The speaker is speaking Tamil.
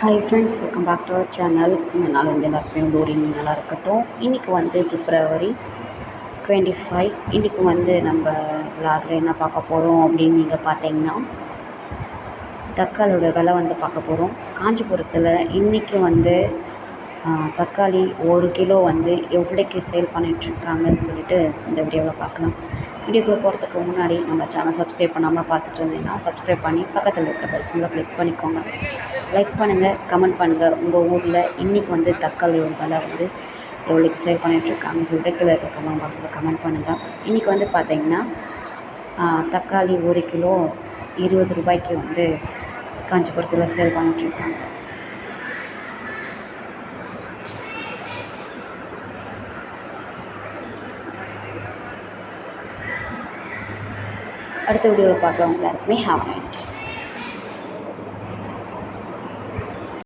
Hi friends welcome back to our channel இந்த நாள் வந்து எல்லாருக்குமே வந்து ஒரு நல்லா இருக்கட்டும். இன்றைக்கி வந்து பிப்ரவரி டுவெண்ட்டி ஃபைவ் இன்றைக்கி வந்து நம்ம விளாகில் என்ன பார்க்க போகிறோம் அப்படின்னு நீங்கள் பார்த்தீங்கன்னா தக்காளியோட விலை வந்து பார்க்க போகிறோம் காஞ்சிபுரத்தில் இன்றைக்கி வந்து தக்காளி ஒரு கிலோ வந்து எவ்வளோக்கு சேல் பண்ணிகிட்ருக்காங்கன்னு சொல்லிட்டு இந்த வீடியோவில் பார்க்கலாம். வீடியோக்குள்ளே போகிறதுக்கு முன்னாடி நம்ம சேனல் சப்ஸ்கிரைப் பண்ணாமல் பார்த்துட்டு இருந்தீங்கன்னா சப்ஸ்கிரைப் பண்ணி பக்கத்தில் இருக்க பெல் க்ளிக் கிளிக் பண்ணிக்கோங்க. லைக் பண்ணுங்கள் கமெண்ட் பண்ணுங்கள் உங்கள் ஊரில் இன்றைக்கி வந்து தக்காளியோட விலை வந்து எவ்வளோக்கு சேல் பண்ணிகிட்ருக்காங்கன்னு சொல்லிட்டு கீழே இருக்க கமெண்ட் பாக்ஸில் கமெண்ட் பண்ணுங்கள் இன்றைக்கி வந்து பார்த்தீங்கன்னா தக்காளி ஒரு கிலோ இருபது ரூபாய்க்கு வந்து காஞ்சிபுரத்தில் சேல் பண்ணிகிட்ருக்காங்க அடுத்த வீடியோவில் பார்க்குறவங்க எல்லாருக்குமே ஹாவ் நைஸ்ட்